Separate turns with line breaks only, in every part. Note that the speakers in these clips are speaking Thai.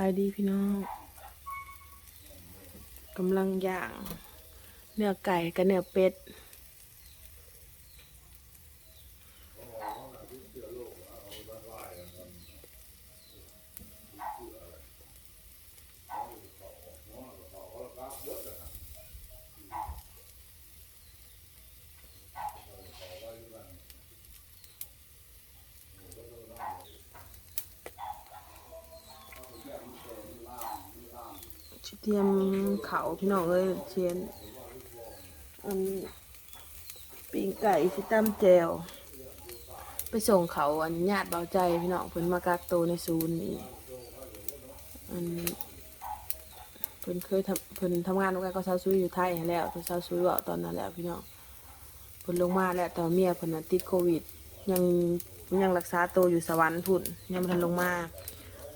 บายดีพี่น้องกำลังย่าง เนื้อไก่กับเนื้อเป็ด ตรียมเขาพี่น้องเอ้ยเชียนอันปิ้งไก่ที่ตั้มแจวไปส่งเขาอันญาติเบาใจพี่น้องเพิ่นมากักตัวในศูนย์นี่อันเพิ่นเคยทำเพิ่นทำงานกับเขาซาซุยอยู่ไทยแล้วเขาซาซุยบอกตอนนั้นแหล้วพี่น้องเพิ่นลงมาแล้วแต่ว่าเมียเพิ่นติดโควิด ยังยังรักษาตัวอยู่สวรรค์พุ่นยังบ่ทันลงมา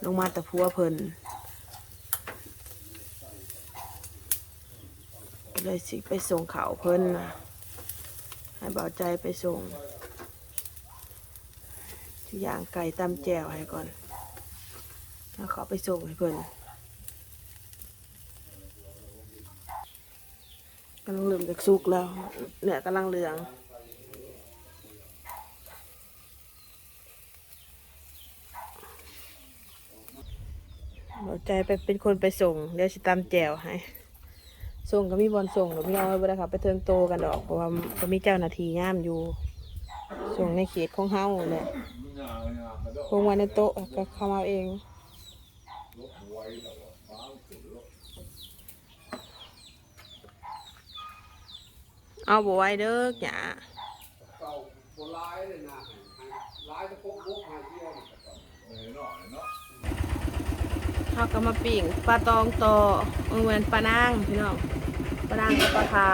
ลงมาแต่พัวเพิ่น เลยสิไปส่งเขาเพิ่นนะให้เบาใจไปส่งที่ย่างไก่ตำแจวให้ก่อนแล้วเขาไปส่งให้เพิ่นกำลังเริ่มจากสุกแล้ว เนี่ยกำลังเหลืองเบาใจไปเป็นคนไปส่ง เดี๋ยวสิตำแจวให้ ส่งก็มีบอลส่งหรือพี่น้องเอ้ยบ่ได้ครับไปเทิงโตกันดอกเพราะว่าก็มีเจ้าหน้าที่งามอยู่ ส่งในเขตของเฮาแหละคงไว้ในโต๊ะก็เข้ามาเองเอาบ่ไว้เด้อหยา
เก่าโบราณเลยนะร้ายจะพกบุกหาเที่ยวนี่ก็ต้า
ก็มาปิ่งปลาตองต่อเออเหมือนปลานางพี่น้อง ปลานางกับปลา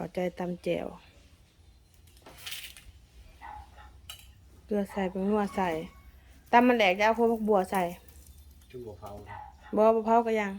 ขาวเบาใจตำแจวเกลือใส่เป็นหัวใส่ตำมันแหลกจะเอาพวกบัวใส่
ชุ่มกว่าเผา
บัวมะพร้าวก็ยัง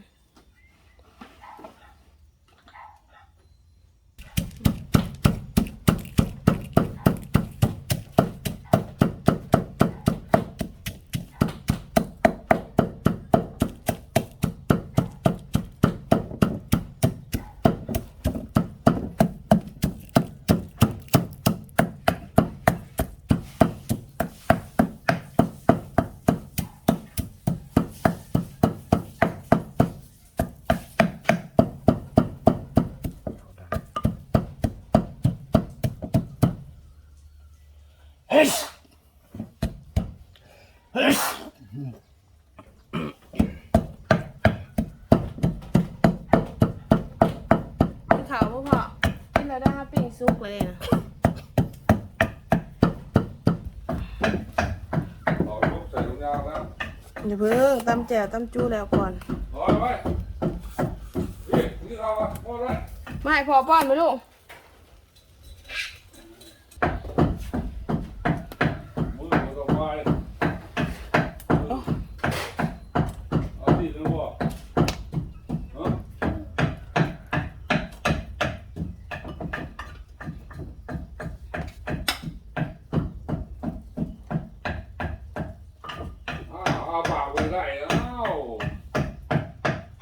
ข้าวบ่พอกินแล้วได้ฮะปิ้งซุกเลยนะ
เอาลูกใส่ถุงยางแล้ว
อย่าเพิ่งตำแจวตำจูแล้วก่อน
ถอยไว้นี่นี่เอาอะพอไว้
มาให้พอป้อนไหมลูก
มือมันต้องไว้เอาดีหรือเปล่าฮะอ้าวเอาปาก ไว้ได้เอ้า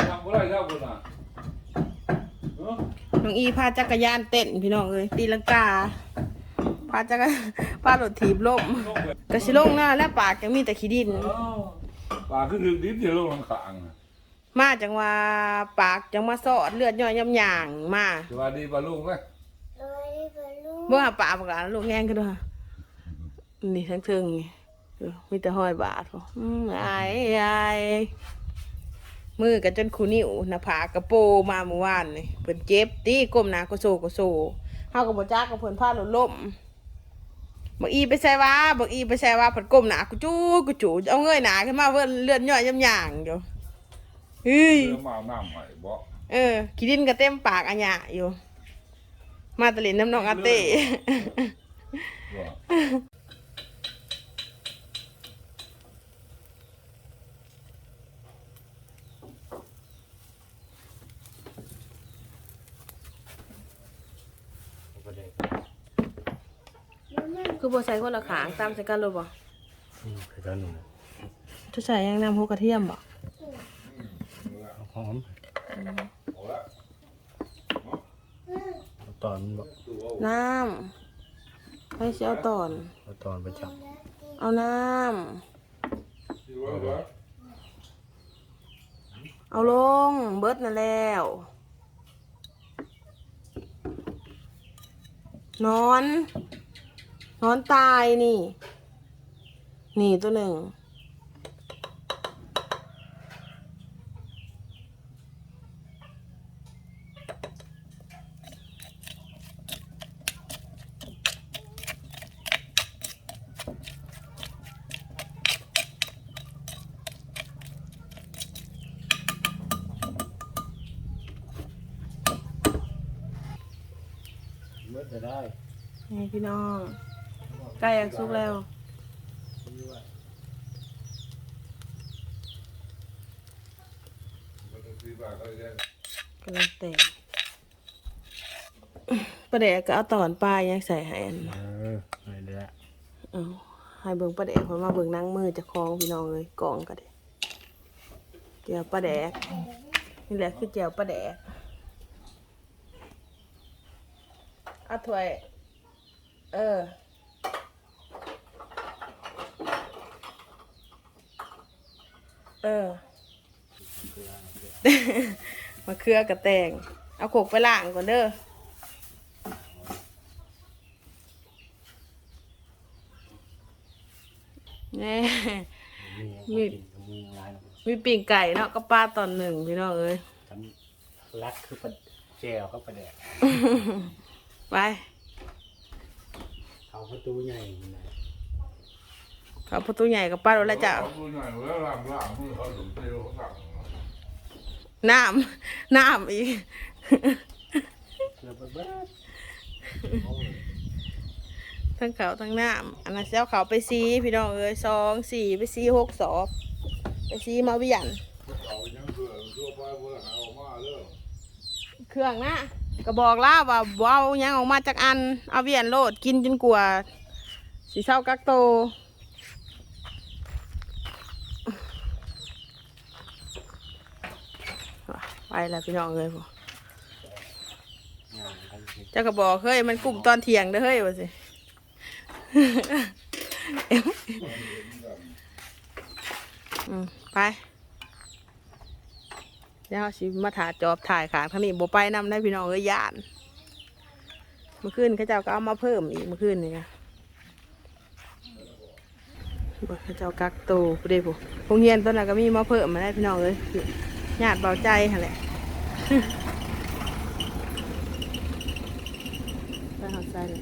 ทำไ่ได้เท่าคุณอะฮะ
น้องอีพาจักรยานเต้นพี่น้องเอ้ยตีลังกาพาจักรพารถถีบล่ม
ลงไป
กระสิลงหน้าและปากยังมีแต่ขี้ดิน
อ้าวปากขึ้นดึกดิบเดี๋ยวลงหลังขางอะ
มาจังว่าปากจังมาสอดเลือดย่อยย่ำยางมา
สวัสดีปลาลูกไหม
เมื่อหาปากปากหลานลูกแห้งกันด้วยนี่ทั้งเทิงนี่เออ มีแต่ห้อยบาทพออืมอายอายมือกันจนคูนิ้วหน้าผากกระโปมาเมื่อวานนี่เพิ่นเจ็บตีก้มหน้าก็โซก็โซเฮาก็บ่จักกับเพิ่นพาลล่มบักอีไปใส่ว่าบักอีไปใส่ว่าเพิ่นก้มหน้ากูจู้กูจู้เอาเงยหน้าขึ้นมาเพิ่นเลือดย่อยยำยางอยู่เฮ้ย
เรือมาเอาน้ำใหม่บ่
เออขี้ดินก็เต็มปากอันหยะอยู่ มาตะลินน้ำนองอาเต้
ว่า
ประเด็น
คือบ่ใส่คนละขางตามใส่กันเลยบ่
อืมคือกันหนึ่ง
จะใส่ยังน้ำหูกระเทียมบ่
หอม
เอาละ
เอาตอนบอก
ตัวเอา
น้ำให้สิเอาตอน
เอาตอนไปจับ
เอาน้
ที่ว่าว่าำ
เอาลงเบิดนั่นแล้ว นอน นอนตายนี่ นี่ตัวหนึ่ง
จะได้
นี่พี่น้องใกล้อยากสุกแล้ว
มันต้องซื้อบ้านก็ได้
กำลังแต่งประเดกก็เอาตอนปลายยังใส่ให้อัน
เออไม่ได้ละ
เอาให้เบิ่งประเดกเพราะมาเบิ่งหนั่งมือเจะคล้าของพี่น้องเลยกล่องก็ได้เจียวประแดกนี่แหละคือเจียวประแดก เอาถ้วย เออ เออมาเครือกระแตง เอาโขกไปล้างก่อนเด้อแน่
มี
มี
มีมีลายหนึ่ง
มีปิ่งไก่เนาะก็ป้าตอนหนึ่งพี่น้องเอ้ย
ฉันรักคือประแจวก็ประแดก
ไป
เขาประตูใหญ่นะ
เขาประตูใหญ่กับป้าแล้วจ้ะ
เอาดูหน่อยแล้วล้างล้างมือเขาถึงเตียวเขาสั่ง
น้ำน้ำอีก
เกือบเบิด
ทั้งเขาทั้งน้ำอันนั้นเจ้าเขาไปซีพี่น้องเอ้ยสองสี่ไปซีหกสอบ ไปซีมาเวียน
เขายังเบื่อทั่วไปเบื่อหาออกมาเด้อ
เครื่องนะ ก็บอกล่าว่าเอาหยังออกมาจากอันเอาเวียนโลดกินจนกลัวาสีเศร้ากักโตไปแล้วพี่น้องเลยพวก
งานกันสิ
เจ้าก็บอกเฮ้ยมันกลุ่มตอนเที่ยงเด้อเฮ้ยว่าสิไป เดี๋ยวสิมาถ่าจอบถ่ายขางทางนี้บ่ไปนำได้พี่น้องเอ้ยยานเมื่อคืนเขาเจ้าก็เอามาเพิ่มอีกเมื่อคืนนี่ไงบ่เขาเจ้ากักโตผู้ใดผู้โรงเรียนต้นนั้นก็มีมาเพิ่มมาได้พี่น้องเอ้ยญาติเบาใจหั่นแหละไปหาใจเลย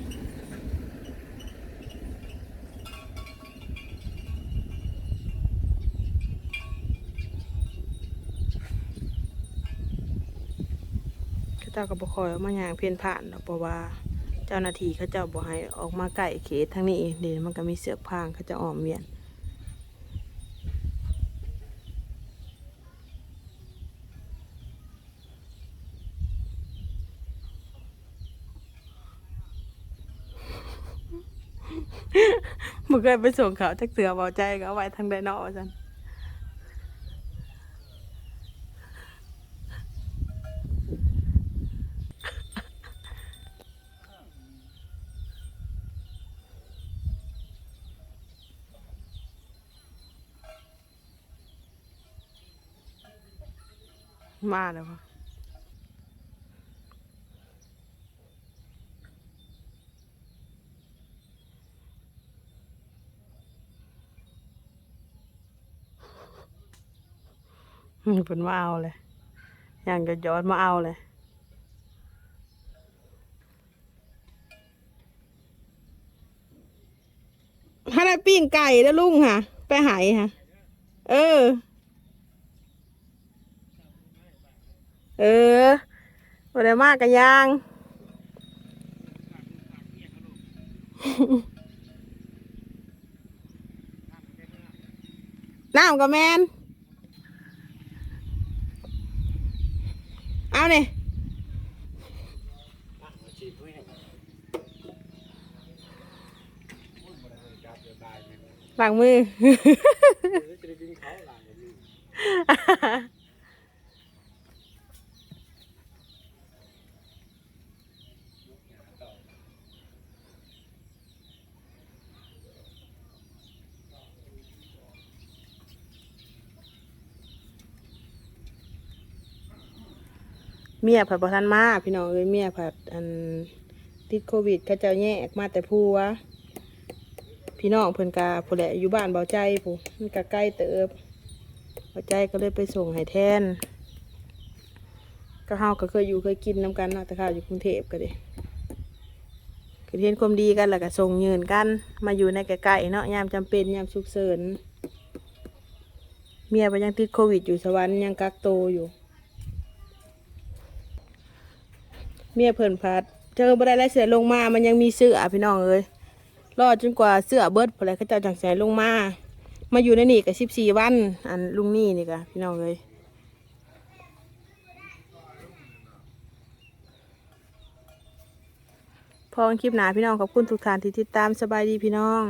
เขาเจ้าก็บ่คอยเอามาย่างเพี้ยนผ่านดอกเพราะว่าเจ้าหน้าที่เขาเจ้าบ่ให้ออกมาใกล้เขตทางนี้เดี๋ยวมันก็มีเสือกพรางเขาจะอ้อมเวียนมึงเคยไปส่งเขาจักเสือเบาใจก็เอาไว้ทางใดนอกจัน มาแล้ววะอืมเพิ่นมาเอาเลยอย่างจะย้อนมาเอาเลยถ้าได้ปิ้งไก่แล้วลุงค่ะ ไปหายค่ะ เออ เออบ่ได้มากกันยังน้ำกับแมนเอาเนี่ย
ห
ลังมือ
จะได้กิน เมี
ยผัดประทันมาพี่น้องเอ้ยเมียผัดอันติดโควิดเขาเจ้าแยกมาแต่ผัวพี่น้องเพิ่นกาผู้แหละอยู่บ้านเบาใจผู้มันก็ใกล้เติบเบาใจก็เลยไปส่งให้แทนก็เฮาก็เคยอยู่เคยกินน้ำกันเนาะแต่ข้าวอยู่กรุงเทพก็เด้คือเห็นความดีกันแล้วก็ส่งเงินกัน มาอยู่ในใกล้ๆเนาะยามจำเป็นยามฉุกเฉินเมียไปยังติดโควิดอยู่สวรรค์ยังกักโตอยู่ เมียเพิ่นพัดเจอบ่ได้แล้วเสือลงมา มันยังมีเสื้อพี่น้องเอ้ยรอจนกว่าเสื้อเบิดพอแล้วเขาเจ้าจังใส่ลงมา มาอยู่ในนี่ก็สิบสี่วัน อันลุงนี่นี่ก็พี่น้องเอ้ยพอคลิปหนาพี่น้องขอบคุณทุกท่านที่ติดตามสบายดีพี่น้อง